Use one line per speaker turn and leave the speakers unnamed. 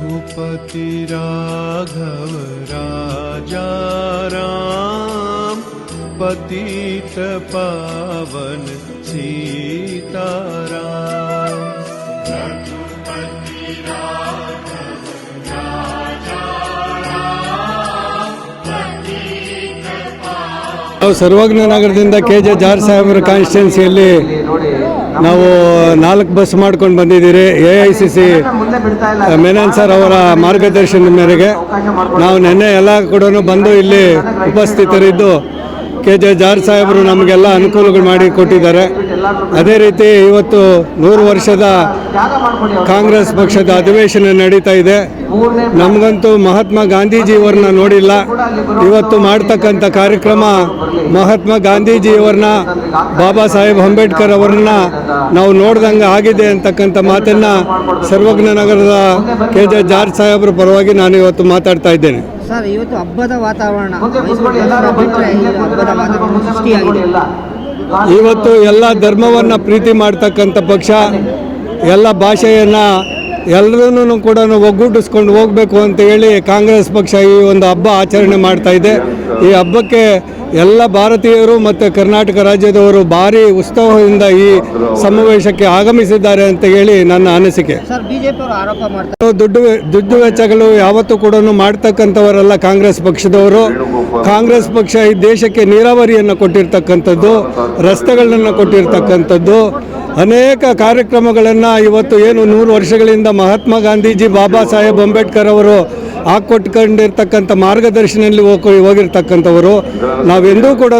रघुपति राघव राजा राम पतित पावन सीताराम
ನಾವು ಸರ್ವಜ್ಞ ನಗರದಿಂದ ಕೆ ಜೆ ಜಾರ್ ಸಾಹೇಬರ ಕಾನ್ಸ್ಟಿಟ್ಯೂನ್ಸಿಯಲ್ಲಿ ನಾವು ನಾಲ್ಕು ಬಸ್ ಮಾಡ್ಕೊಂಡು ಬಂದಿದ್ದೀರಿ A I C C Menon sir ಅವರ ಮಾರ್ಗದರ್ಶನದ ಮೇರೆಗೆ ನಾವು ನಿನ್ನೆ ಎಲ್ಲ ಕೂಡ ಬಂದು ಇಲ್ಲಿ ಉಪಸ್ಥಿತರಿದ್ದು ಕೆ ಜೆ ಜಾರ್ ಸಾಹೇಬರು ನಮಗೆಲ್ಲ ಅನುಕೂಲಗಳು ಮಾಡಿ ಕೊಟ್ಟಿದ್ದಾರೆ. ಅದೇ ರೀತಿ ಇವತ್ತು ನೂರು ವರ್ಷದ ಕಾಂಗ್ರೆಸ್ ಪಕ್ಷದ ಅಧಿವೇಶನ ನಡೀತಾ ಇದೆ. ನಮಗಂತೂ ಮಹಾತ್ಮ ಗಾಂಧೀಜಿಯವರನ್ನ ನೋಡಿಲ್ಲ. ಇವತ್ತು ಮಾಡ್ತಕ್ಕಂಥ ಕಾರ್ಯಕ್ರಮ ಮಹಾತ್ಮ ಗಾಂಧೀಜಿಯವರನ್ನ, ಬಾಬಾ ಸಾಹೇಬ್ ಅಂಬೇಡ್ಕರ್ ಅವರನ್ನ ನಾವು ನೋಡ್ದಂಗೆ ಆಗಿದೆ ಅಂತಕ್ಕಂಥ ಮಾತನ್ನ ಸರ್ವಜ್ಞ ನಗರದ ಕೆ ಜೆ ಜಾರ್ಜ್ ಸಾಹೇಬ್ರ ಪರವಾಗಿ ನಾನು ಇವತ್ತು ಮಾತಾಡ್ತಾ ಇದ್ದೇನೆ.
ಸರ್ ಇವತ್ತು ಹಬ್ಬದ ವಾತಾವರಣ. ಹಬ್ಬದ ಸೃಷ್ಟಿಯಾಗಿದೆ.
ಇವತ್ತು ಎಲ್ಲ ಧರ್ಮವನ್ನು ಪ್ರೀತಿ ಮಾಡ್ತಕ್ಕಂಥ ಪಕ್ಷ ಎಲ್ಲ ಭಾಷೆಯನ್ನು ಎಲ್ಲರನ್ನೂ ಕೂಡ ಒಗ್ಗೂಡಿಸ್ಕೊಂಡು ಹೋಗಬೇಕು ಅಂತ ಹೇಳಿ ಕಾಂಗ್ರೆಸ್ ಪಕ್ಷ ಈ ಒಂದು ಹಬ್ಬ ಆಚರಣೆ ಮಾಡ್ತಾ ಇದೆ. ಈ ಹಬ್ಬಕ್ಕೆ ಎಲ್ಲ ಭಾರತೀಯರು ಮತ್ತು ಕರ್ನಾಟಕ ರಾಜ್ಯದವರು ಭಾರಿ ಉತ್ಸವದಿಂದ ಈ ಸಮಾವೇಶಕ್ಕೆ ಆಗಮಿಸಿದ್ದಾರೆ ಅಂತ ಹೇಳಿ ನನ್ನ ಅನಿಸಿಕೆ. ದುಡ್ಡು ದುಡ್ಡು ವೆಚ್ಚಗಳು ಯಾವತ್ತೂ ಕೂಡ ಮಾಡ್ತಕ್ಕಂಥವರಲ್ಲ ಕಾಂಗ್ರೆಸ್ ಪಕ್ಷದವರು. ಕಾಂಗ್ರೆಸ್ ಪಕ್ಷ ಈ ದೇಶಕ್ಕೆ ನೀರಾವರಿಯನ್ನು ಕೊಟ್ಟಿರ್ತಕ್ಕಂಥದ್ದು ರಸ್ತೆಗಳನ್ನು ಕೊಟ್ಟಿರ್ತಕ್ಕಂಥದ್ದು. ಅನೇಕ ಕಾರ್ಯಕ್ರಮಗಳನ್ನು ಇವತ್ತು ಏನು ನೂರು ವರ್ಷಗಳಿಂದ ಮಹಾತ್ಮ ಗಾಂಧೀಜಿ ಬಾಬಾ ಸಾಹೇಬ್ ಅಂಬೇಡ್ಕರ್ ಅವರು ಹಾಕೊಟ್ಕೊಂಡಿರ್ತಕ್ಕಂಥ ಮಾರ್ಗದರ್ಶನದಲ್ಲಿ ಹೋಗಿ ಹೋಗಿರ್ತಕ್ಕಂಥವರು. ನಾವೆಂದೂ ಕೂಡ